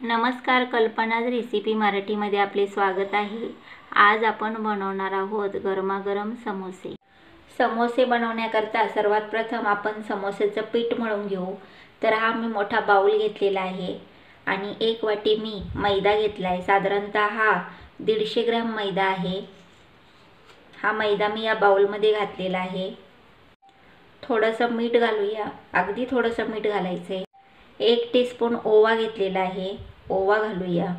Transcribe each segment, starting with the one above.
नमस्कार कल्पनाज रेसिपी मराठीमध्ये आपले स्वागत आहे. आज आपण बनवणार आहोत गरमागरम समोसे. समोसे बनवण्याकरता सर्वात प्रथम आपण समोसेचं पीठ मळून घेऊ. तर हा मी मोठा बाऊल घेतलेला आहे आणि एक वाटी मी मैदा घेतला आहे साधारणतः हा दीडशे ग्रॅम मैदा आहे. हा मैदा मी या बाऊलमध्ये घातलेला आहे. थोडंसं मीठ घालूया. अगदी थोडंसं मीठ घालायचं आहे एक टीस्पून ओवा घेतलेला आहे. ओवा घालूया.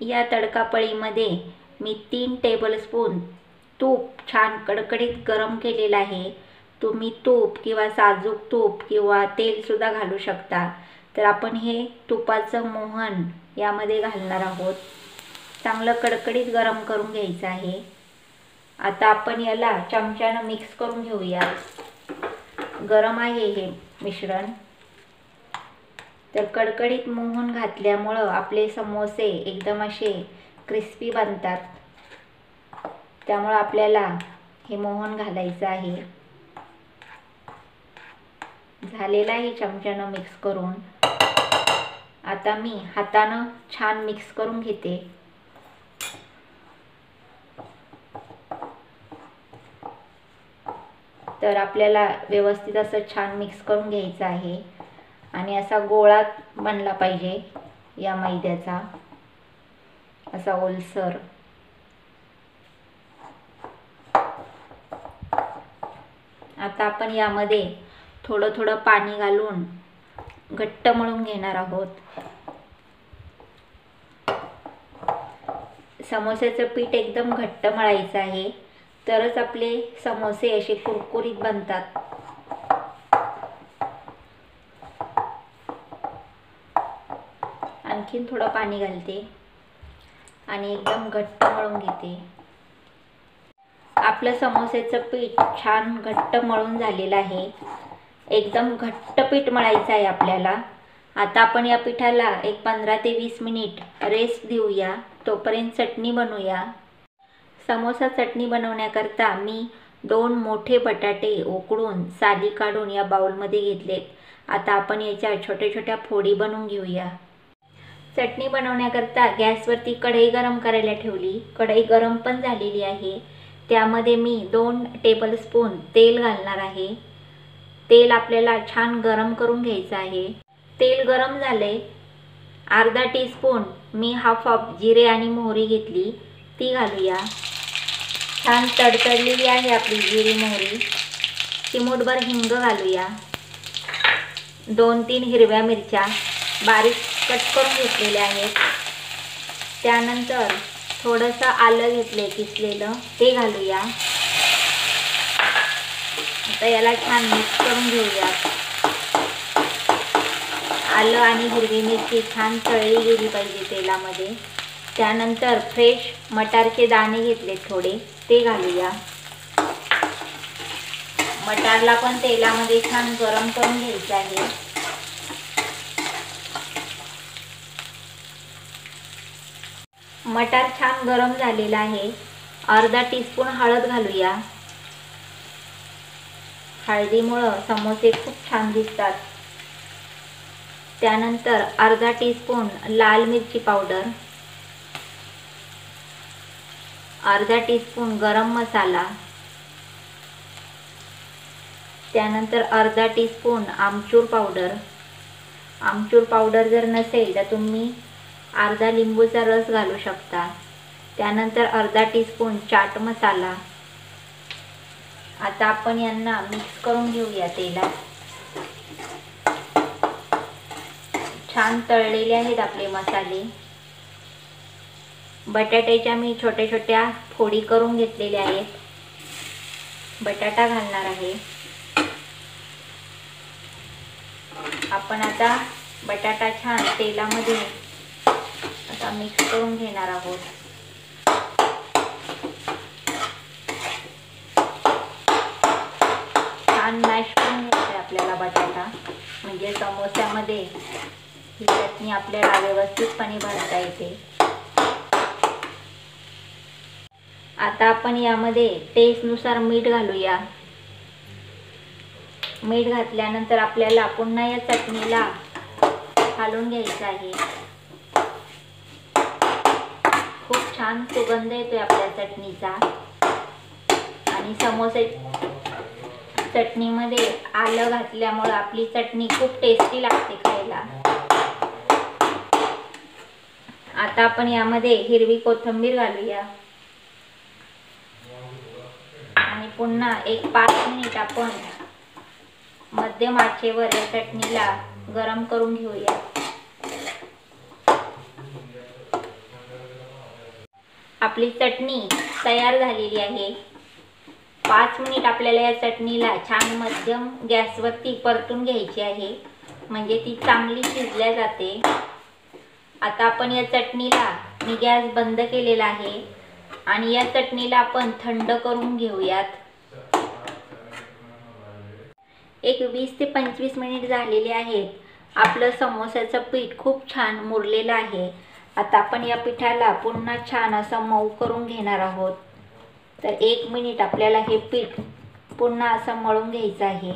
या तडकापळीमध्ये मी तीन टेबलस्पून तूप छान कडकडीत गरम केलेलं आहे. तुम्ही तूप किंवा साजूक तूप किंवा तेलसुद्धा घालू शकता. तर आपण हे तुपाचं मोहन यामध्ये घालणार आहोत. चांगलं कडकडीत गरम करून घ्यायचं आहे. आता आपण याला चमच्यानं मिक्स करून घेऊया. गरम आहे हे मिश्रण. तर कडकडीत मोहन घातल्यामुळं आपले समोसे एकदम असे क्रिस्पी बनतात. त्यामुळं आपल्याला हे मोहन घालायचं आहे. झालेला आहे चमच्यानं मिक्स करून. आता मी हातानं छान मिक्स करून घेते. तर आपल्याला व्यवस्थित असं छान मिक्स करून घ्यायचं आहे. आणि असा गोळा बनला पाहिजे या मैद्याचा. असा ओलसर. आता आपण यामध्ये थोडं थोडं पाणी घालून घट्ट मळून घेणार आहोत. समोस्याचं पीठ एकदम घट्ट मळायचं आहे. तरच आपले समोसे असे कुरकुरीत बनतात. आणखीन थोडं पाणी घालते आणि एकदम घट्ट मळून घेते. आपलं समोसेचं पीठ छान घट्ट मळून झालेलं आहे. एकदम घट्ट पीठ मळायचं आहे आपल्याला. आता आपण या पिठाला एक पंधरा ते वीस मिनिट रेस्ट देऊया. तोपर्यंत चटणी बनवूया. समोसा चटणी बनवण्याकरता मी दोन मोठे बटाटे उकडून साली काढून या बाउलमध्ये घेतलेत. आता आपण याच्या छोट्या छोट्या फोडी बनवून घेऊया. चटणी बनवण्याकरता गॅसवरती कढई गरम करायला ठेवली. कढई गरम पण झालेली आहे. त्यामध्ये मी दोन टेबलस्पून तेल घालणार आहे. तेल आपल्याला छान गरम करून घ्यायचं आहे. तेल गरम झाले अर्धा टीस्पून मी हाफ ऑफ जिरे आणि मोहरी घेतली. ती घालूया. छान तडतडलेली आहे आपली जिरी मोहरी. चिमूटभर हिंग घालूया. दोन तीन हिरव्या मिरच्या. बारीक कट करून घेतलेले आहेत. त्यानंतर थोडंसं आलं घेतलं किसलेलं. ते घालूया. आता याला छान मिक्स करून घेऊया. आलं आणि हिरवी मिरची छान तळली गेली पाहिजे तेलामध्ये. त्यानंतर फ्रेश मटारचे दाणे घेतले थोडे. ते घालूया. मटारला पण तेलामध्ये छान गरम करून घ्यायचं आहे. मटार छान गरम झालेला आहे. अर्धा टीस्पून हळद घालूया. हळदीमुळं समोसे खूप छान दिसतात. त्यानंतर अर्धा टीस्पून लाल मिरची पावडर. अर्धा टीस्पून गरम मसाला. त्यानंतर अर्धा टीस्पून आमचूर पावडर. आमचूर पावडर जर नसेल तर तुम्ही अर्धा लिंबूचा रस घालू शकता. त्यानंतर अर्धा टीस्पून चाट मसाला. आता आपण यांना मिक्स करून घेऊया तेलात. छान तळलेले आहेत आपले मसाले. बटाट्याच्या मी छोट्या छोट्या फोडी करून घेतलेल्या आहेत. बटाटा घालणार आहे. आपण आता बटाटा छान तेलामध्ये आता मिक्स करून घेणार आहोत. छान मॅश करून घ्यायचं आपल्याला बटाटा. म्हणजे समोस्यामध्ये ही चटणी आपल्याला व्यवस्थितपणे भरता येते. आता आपण यामध्ये टेस्टनुसार मीठ घालूया. मीठ घातल्यानंतर आपल्याला पुन्हा या चटणीला घालून घ्यायचं आहे खूप छान सुगंध येतोय आपल्या चटणीचा. आणि समोसे चटणीमध्ये आलं घातल्यामुळं आपली चटणी खूप टेस्टी लागते खायला. आता आपण यामध्ये हिरवी कोथिंबीर घालूया. आणि पुन्हा एक पाच मिनिट आपण मध्यम आचेवर या चटणीला गरम करून घेऊया. आपली चटणी तयार झालेली आहे. पाच मिनिट आपल्याला या चटणीला छान मध्यम गॅसवरती परतून घ्यायची आहे. म्हणजे ती चांगली शिजल्या जाते. आता आपण या चटणीला मी गॅस बंद केलेला आहे. आणि या चटणीला आपण थंड करून घेऊयात. एक वीस ते पंचवीस मिनिट झालेले आहेत. आपलं समोसाचं पीठ खूप छान मुरलेलं आहे. आता आपण या पिठाला पुन्हा छान असं मऊ करून घेणार आहोत. तर एक मिनिट आपल्याला हे पीठ पुन्हा असं मळून घ्यायचं आहे.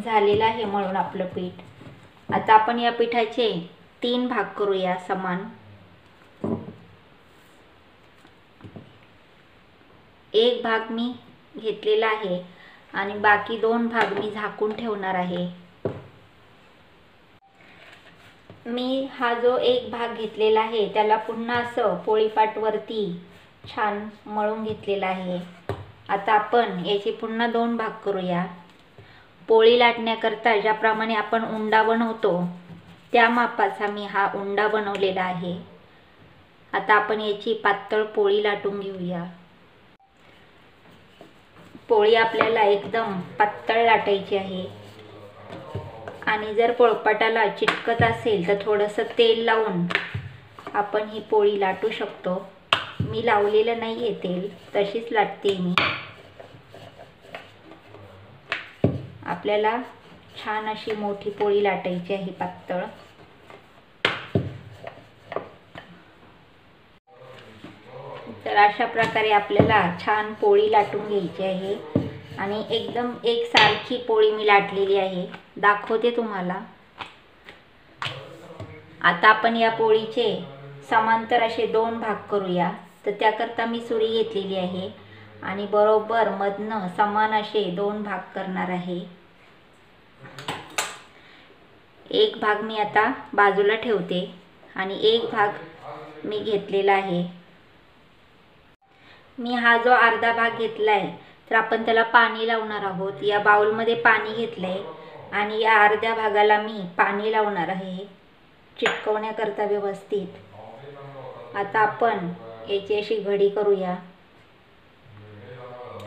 झालेलं आहे मळून आपलं पीठ. आता आपण या पिठाचे तीन भाग करूया समान. एक भाग मी घेतलेला आहे आणि बाकी दोन भाग मी झाकून ठेवणार आहे. मी हा जो एक भाग घेतलेला आहे त्याला पुन्हा असं पोळीपाटवरती छान मळून घेतलेला आहे. आता आपण याचे पुन्हा दोन भाग करूया. पोळी लाटण्याकरता ज्याप्रमाणे आपण उंडा बनवतो त्या मापाचा मी हा उंडा बनवलेला आहे. आता आपण याची पातळ पोळी लाटून घेऊया. पोळी आपल्याला एकदम पातळ लाटायची आहे. आणि जर पोळपाटाला चिटकत असेल तर थोडंसं तेल लावून आपण ही पोळी लाटू शकतो. मी लावलेलं नाही आहे तेल तशीच लाटते मी. आपल्याला छान अशी मोठी पोळी लाटायची आहे पातळ. तर अशा प्रकारे आपल्याला छान पोळी लाटून घ्यायची आहे. आणि एकदम एक सारखी पोळी मी लाटलेली आहे. दाखवते तुम्हाला. आता आपण या पोळीचे समांतर असे दोन भाग करूया. तर त्याकरता मी सुरी घेतलेली आहे. आणि बरोबर मधनं समान असे दोन भाग करणार आहे. एक भाग मी आता बाजूला ठेवते आणि एक भाग मी घेतलेला आहे. मी हा जो अर्धा भाग घेतला आहे तर आपण त्याला पाणी लावणार आहोत. या बाउलमध्ये पाणी घेतलं आहे आणि या अर्ध्या भागाला मी पाणी लावणार आहे. चिटकवण्याकरता व्यवस्थित. आता आपण याची अशी घडी करूया.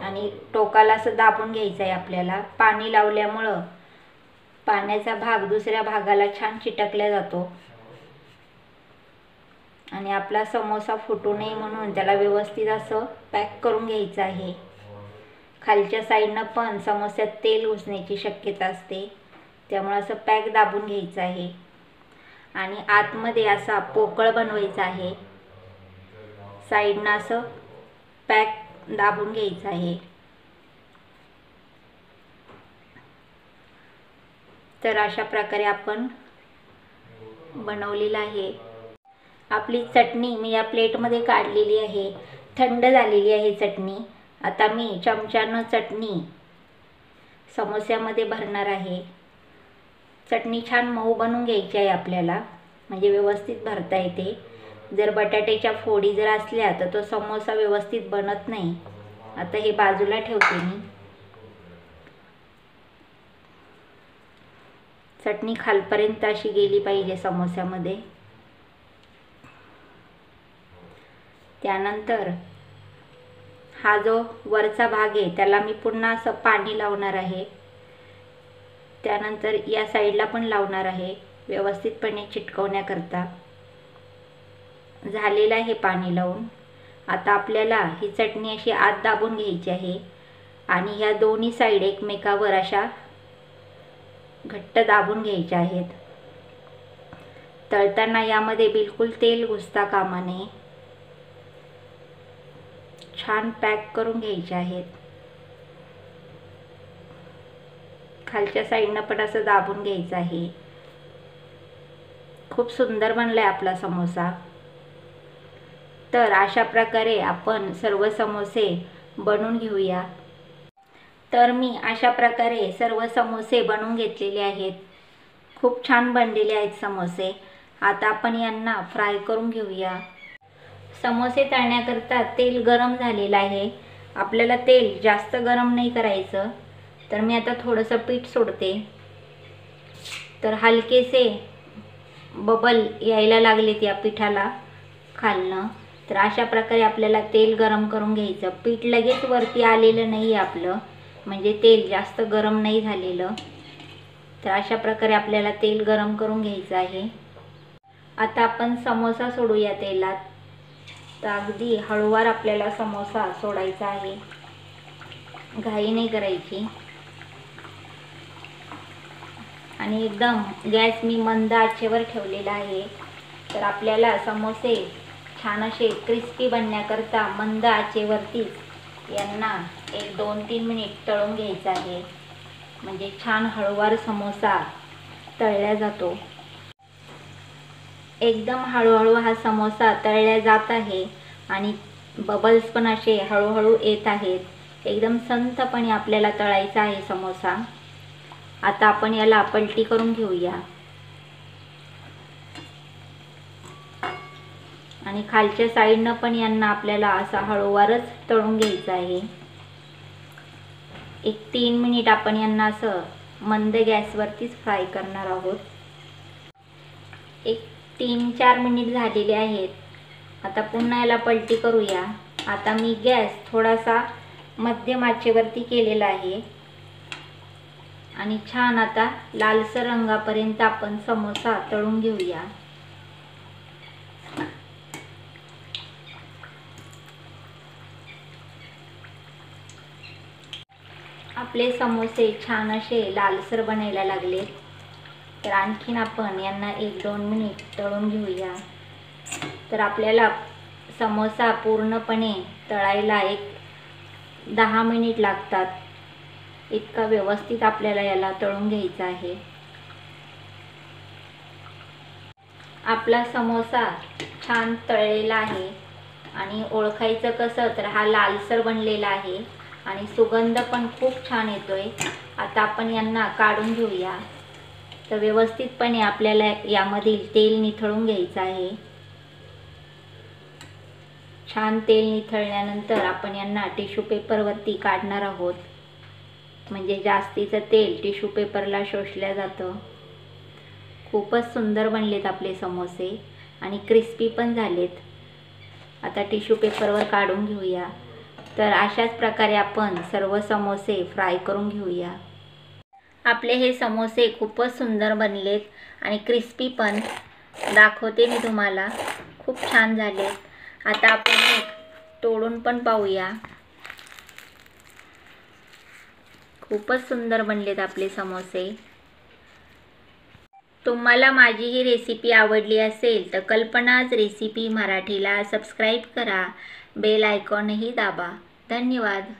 आणि टोकाला असं दाबून घ्यायचं आहे आपल्याला. पाणी लावल्यामुळं पाण्याचा भाग दुसऱ्या भागाला छान चिटकला जातो. आणि आपला समोसा फुटू नये म्हणून त्याला व्यवस्थित असं पॅक करून घ्यायचं आहे. खालच्या साईडनं पण समोस्यात तेल घुसण्याची शक्यता असते. त्यामुळे असं पॅक दाबून घ्यायचं आहे. आणि आतमध्ये असा पोकळ बनवायचा आहे. साईडनं असं पॅक दाबून घ्यायचं आहे. तर अशा प्रकारे आपण बनवलेलं आहे. आपली चटणी मी या प्लेटमध्ये काढलेली आहे. थंड झालेली आहे चटणी. आता मी चमच्यानं चटणी समोस्यामध्ये भरणार आहे. चटणी छान मऊ बनवून घ्यायची आहे आपल्याला. म्हणजे व्यवस्थित भरता येते. जर बटाट्याच्या फोडी जर असल्या तर तो समोसा व्यवस्थित बनत नाही. आता हे बाजूला ठेवते मी. चटणी खालपर्यंत अशी गेली पाहिजे समोस्यामध्ये. त्यानंतर हा जो वरचा भाग आहे त्याला मी पुन्हा असं पाणी लावणार आहे. त्यानंतर या साईडला पण लावणार आहे व्यवस्थितपणे चिटकवण्याकरता. झालेलं आहे पाणी लावून. आता आपल्याला ही चटणी अशी आत दाबून घ्यायची आहे आणि ह्या दोन्ही साईड एकमेकावर अशा घट्ट दाबून घ्यायच्या आहेत. तळताना यामध्ये बिलकुल तेल घुसता कामा नये. छान पॅक करून घ्यायचे आहेत. खालच्या साईडनं पण असं दाबून घ्यायचं आहे. खूप सुंदर बनला आहे आपला समोसा. तर अशा प्रकारे आपण सर्व समोसे बनवून घेऊया. तर मी अशा प्रकारे सर्व समोसे बनवून घेतलेले आहेत. खूप छान बनलेले आहेत समोसे. आता आपण यांना फ्राय करून घेऊया. समोसे तळण्याकरता तेल गरम झालेलं आहे. आपल्याला तेल जास्त गरम नाही करायचं. तर मी आता थोडंसं पीठ सोडते. तर हलकेसे बबल यायला लागलेत या पिठाला खालनं. तर अशा प्रकारे आपल्याला तेल गरम करून घ्यायचं. पीठ लगेच वरती आलेलं नाही आहे आपलं. म्हणजे तेल जास्त गरम नाही झालेलं. तर अशा प्रकारे आपल्याला तेल गरम करून घ्यायचं आहे. आता आपण समोसा सोडूया तेलात. तर अगदी हळूवार आपल्याला समोसा सोडायचा आहे. घाई नाही करायची. आणि एकदम गॅस मी मंद आचेवर ठेवलेला आहे. तर आपल्याला समोसे छान असे क्रिस्पी बनण्याकरता मंद आचेवरतीच यांना एक दोन तीन मिनिट तळून घ्यायचं आहे. म्हणजे छान हळूवार समोसा तळल्या जातो. एकदम हळूहळू हा समोसा तळल्या जात आहे आणि बबल्स पण असे हळूहळू येत आहेत. एकदम संथपणे आपल्याला तळायचा आहे समोसा. आता आपण याला पलटी करून घेऊया. आणि खालच्या साईडनं पण यांना आपल्याला असा हळूवारच तळून घ्यायचा आहे. एक तीन मिनिट आपण यांना असं मंद गॅसवरतीच फ्राय करणार आहोत. तीन चार मिनिट झालेले आहेत. आता पुन्हा याला पलटी करूया. आता मी गॅस थोडासा मध्यम आचेवरती केलेला आहे. आणि छान आता लालसर रंगापर्यंत आपण समोसा तळून घेऊया. आपले समोसे छान असे लालसर बनायला लागले तर आणखीन आपण यांना एक दोन मिनिट तळून घेऊया. तर आपल्याला समोसा पूर्णपणे तळायला एक दहा मिनिट लागतात. इतका व्यवस्थित आपल्याला याला तळून घ्यायचा आहे. आपला समोसा छान तळलेला आहे आणि ओळखायचं कसं तर हा लालसर बनलेला आहे आणि सुगंध पण खूप छान येतोय. आता आपण यांना काढून घेऊया. तर व्यवस्थितपणे आपल्याला यामधील तेल निथळून घ्यायचं आहे. छान तेल निथळल्यानंतर आपण यांना टिश्यू पेपरवरती काढणार आहोत. म्हणजे जास्तीचं तेल टिश्यू पेपरला शोषलं जातं. खूपच सुंदर बनलेत आपले समोसे आणि क्रिस्पी पण झालेत. आता टिश्यू पेपरवर काढून घेऊया. तर अशाच प्रकारे आपण सर्व समोसे फ्राय करून घेऊया. आपले हे समोसे खूपच सुंदर बनलेत आणि क्रिस्पी पण. दाखवते मी तुम्हाला. खूप छान झालेत. आता आपण एक तोडून पण पाहूया. खूपच सुंदर बनलेत आपले समोसे. तुम्हाला माझी ही रेसिपी आवडली असेल तर कल्पनाच रेसिपी मराठीला सबस्क्राईब करा. बेल आयकॉनही दाबा. धन्यवाद.